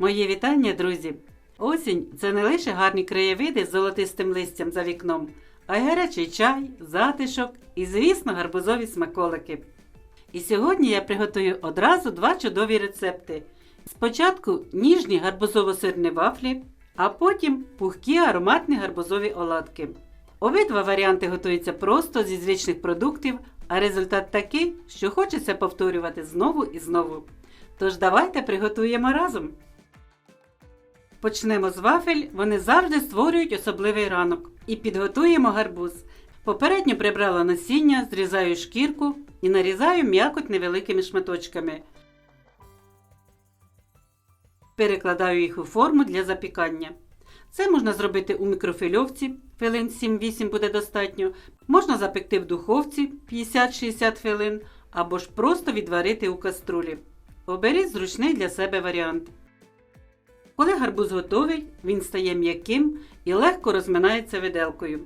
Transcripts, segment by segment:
Моє вітання, друзі! Осінь це не лише гарні краєвиди з золотистим листям за вікном, а й гарячий чай, затишок і, звісно, гарбузові смаколики. І сьогодні я приготую одразу два чудові рецепти. Спочатку ніжні гарбузово-сирні вафлі, а потім пухкі ароматні гарбузові оладки. Обидва варіанти готуються просто зі звичних продуктів, а результат такий, що хочеться повторювати знову і знову. Тож давайте приготуємо разом. Почнемо з вафель, вони завжди створюють особливий ранок. І підготуємо гарбуз. Попередньо прибрала насіння, зрізаю шкірку і нарізаю м'якоть невеликими шматочками. Перекладаю їх у форму для запікання. Це можна зробити у мікрофильовці, хвилин 7-8 буде достатньо. Можна запекти в духовці 50-60 хвилин, або ж просто відварити у каструлі. Оберіть зручний для себе варіант. Коли гарбуз готовий, він стає м'яким і легко розминається виделкою.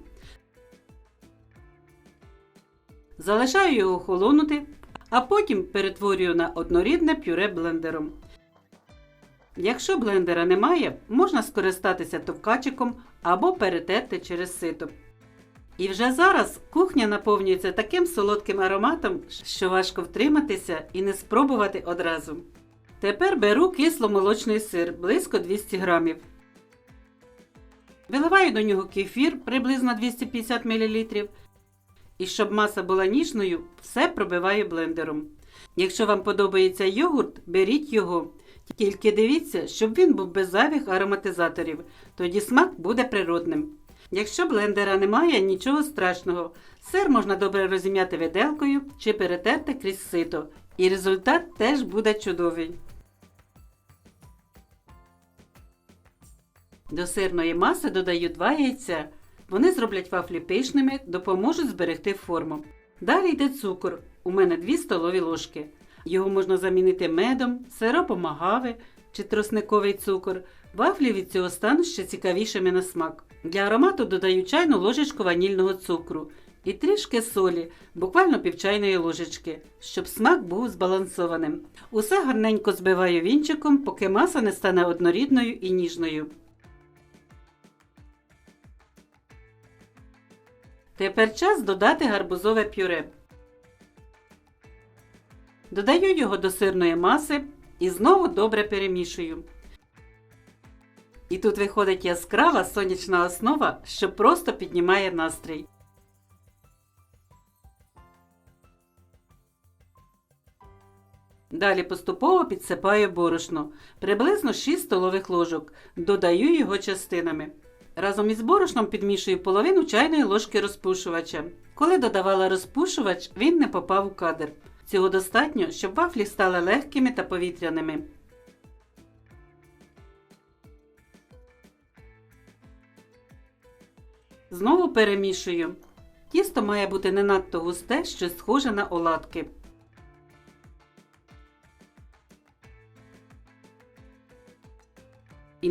Залишаю його охолонути, а потім перетворюю на однорідне пюре блендером. Якщо блендера немає, можна скористатися товкачиком або перетерти через сито. І вже зараз кухня наповнюється таким солодким ароматом, що важко втриматися і не спробувати одразу. Тепер беру кисломолочний сир близько 200 грамів. Виливаю до нього кефір приблизно 250 мл. І щоб маса була ніжною, все пробиваю блендером. Якщо вам подобається йогурт, беріть його. Тільки дивіться, щоб він був без зайвих ароматизаторів, тоді смак буде природним. Якщо блендера немає, нічого страшного. Сир можна добре розім'яти виделкою чи перетерти крізь сито. І результат теж буде чудовий. До сирної маси додаю 2 яйця. Вони зроблять вафлі пишними, допоможуть зберегти форму. Далі йде цукор. У мене 2 столові ложки. Його можна замінити медом, сиропом агаве чи тросниковий цукор. Вафлі від цього стануть ще цікавішими на смак. Для аромату додаю чайну ложечку ванільного цукру і трішки солі, буквально півчайної ложечки, щоб смак був збалансованим. Усе гарненько збиваю вінчиком, поки маса не стане однорідною і ніжною. Тепер час додати гарбузове пюре. Додаю його до сирної маси і знову добре перемішую. І тут виходить яскрава сонячна основа, що просто піднімає настрій. Далі поступово підсипаю борошно, приблизно 6 столових ложок. Додаю його частинами. Разом із борошном підмішую половину чайної ложки розпушувача. Коли додавала розпушувач, він не попав у кадр. Цього достатньо, щоб вафлі стали легкими та повітряними. Знову перемішую. Тісто має бути не надто густе, що схоже на оладки.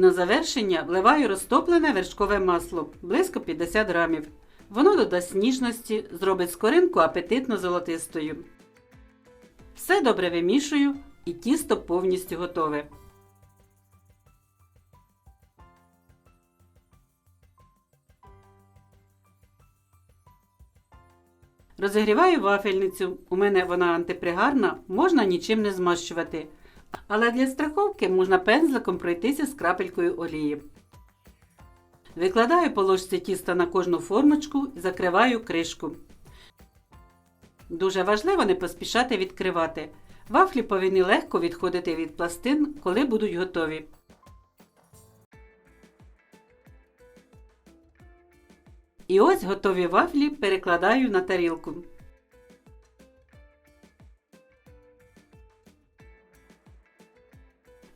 На завершення вливаю розтоплене вершкове масло близько 50 грамів. Воно додасть ніжності, зробить скоринку апетитно золотистою. Все добре вимішую і тісто повністю готове. Розігріваю вафельницю. У мене вона антипригарна, можна нічим не змащувати. Але для страховки можна пензликом пройтися з крапелькою олії. Викладаю по ложці тіста на кожну формочку і закриваю кришку. Дуже важливо не поспішати відкривати. Вафлі повинні легко відходити від пластин, коли будуть готові. І ось готові вафлі перекладаю на тарілку.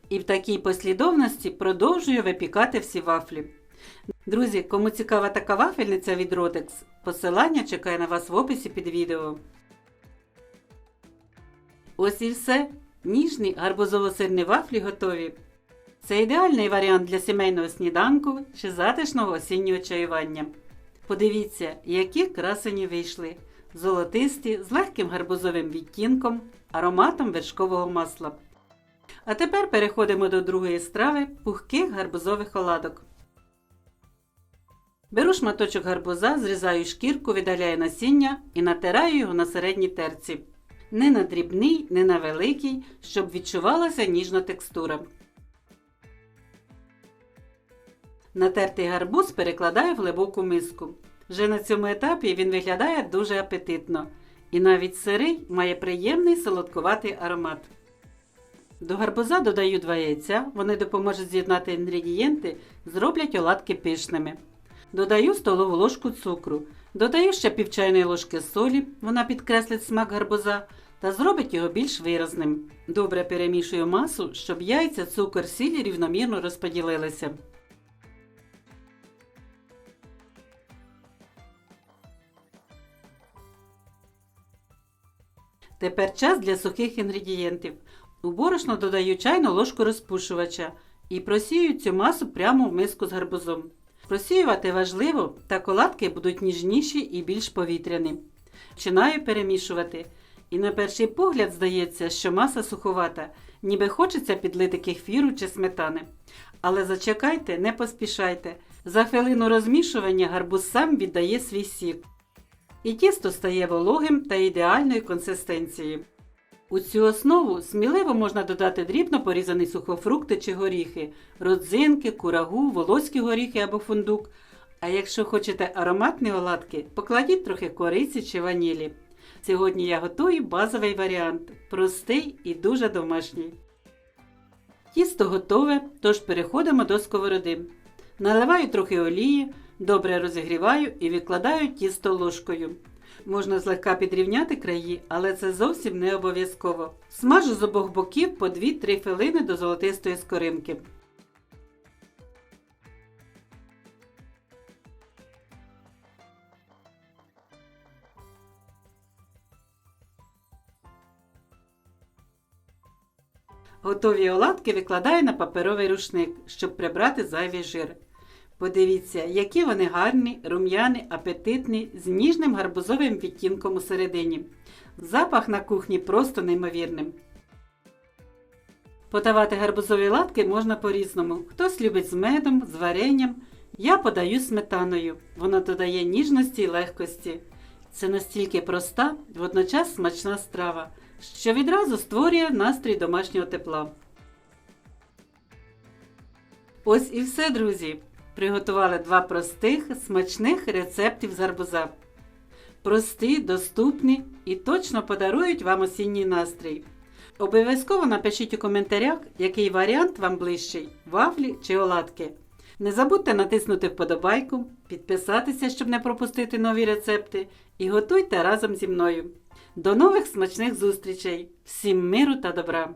І в такій послідовності продовжую випікати всі вафлі. Друзі, кому цікава така вафельниця від Rotex, посилання чекає на вас в описі під відео. Ось і все. Ніжні гарбузово-сирні вафлі готові. Це ідеальний варіант для сімейного сніданку чи затишного осіннього чаювання. Подивіться, які красені вийшли. Золотисті, з легким гарбузовим відтінком, ароматом вершкового масла. А тепер переходимо до другої страви пухких гарбузових оладок. Беру шматочок гарбуза, зрізаю шкірку, видаляю насіння і натираю його на середній терці. Не на дрібний, не на великий, щоб відчувалася ніжна текстура. Натертий гарбуз перекладаю в глибоку миску. Вже на цьому етапі він виглядає дуже апетитно. І навіть сирий має приємний солодкуватий аромат. До гарбуза додаю два яйця, вони допоможуть з'єднати інгредієнти, зроблять оладки пишними. Додаю столову ложку цукру, додаю ще пів чайної ложки солі, вона підкреслить смак гарбуза та зробить його більш виразним. Добре перемішую масу, щоб яйця, цукор, сіль рівномірно розподілилися. Тепер час для сухих інгредієнтів. У борошно додаю чайну ложку розпушувача і просію цю масу прямо в миску з гарбузом. Просіювати важливо, та коладки будуть ніжніші і більш повітряні. Починаю перемішувати. І на перший погляд здається, що маса суховата, ніби хочеться підлити кефіру чи сметани. Але зачекайте, не поспішайте. За хвилину розмішування гарбуз сам віддає свій сік. І тісто стає вологим та ідеальної консистенції. У цю основу сміливо можна додати дрібно порізані сухофрукти чи горіхи, родзинки, курагу, волоські горіхи або фундук. А якщо хочете ароматні оладки, покладіть трохи кориці чи ванілі. Сьогодні я готую базовий варіант простий і дуже домашній. Тісто готове, тож переходимо до сковороди. Наливаю трохи олії, добре розігріваю і відкладаю тісто ложкою. Можна злегка підрівняти краї, але це зовсім не обов'язково. Смажу з обох боків по 2-3 хвилини до золотистої скоринки. Готові оладки викладаю на паперовий рушник, щоб прибрати зайвий жир. Подивіться, які вони гарні, рум'яні, апетитні, з ніжним гарбузовим відтінком у середині. Запах на кухні просто неймовірним. Подавати гарбузові латки можна по-різному. Хтось любить з медом, з варенням. Я подаю сметаною. Вона додає ніжності і легкості. Це настільки проста, водночас смачна страва, що відразу створює настрій домашнього тепла. Ось і все, друзі. Приготували два простих, смачних рецептів з гарбуза. Прості, доступні і точно подарують вам осінній настрій. Обов'язково напишіть у коментарях, який варіант вам ближчий вафлі чи оладки. Не забудьте натиснути вподобайку, підписатися, щоб не пропустити нові рецепти, і готуйте разом зі мною. До нових смачних зустрічей! Всім миру та добра!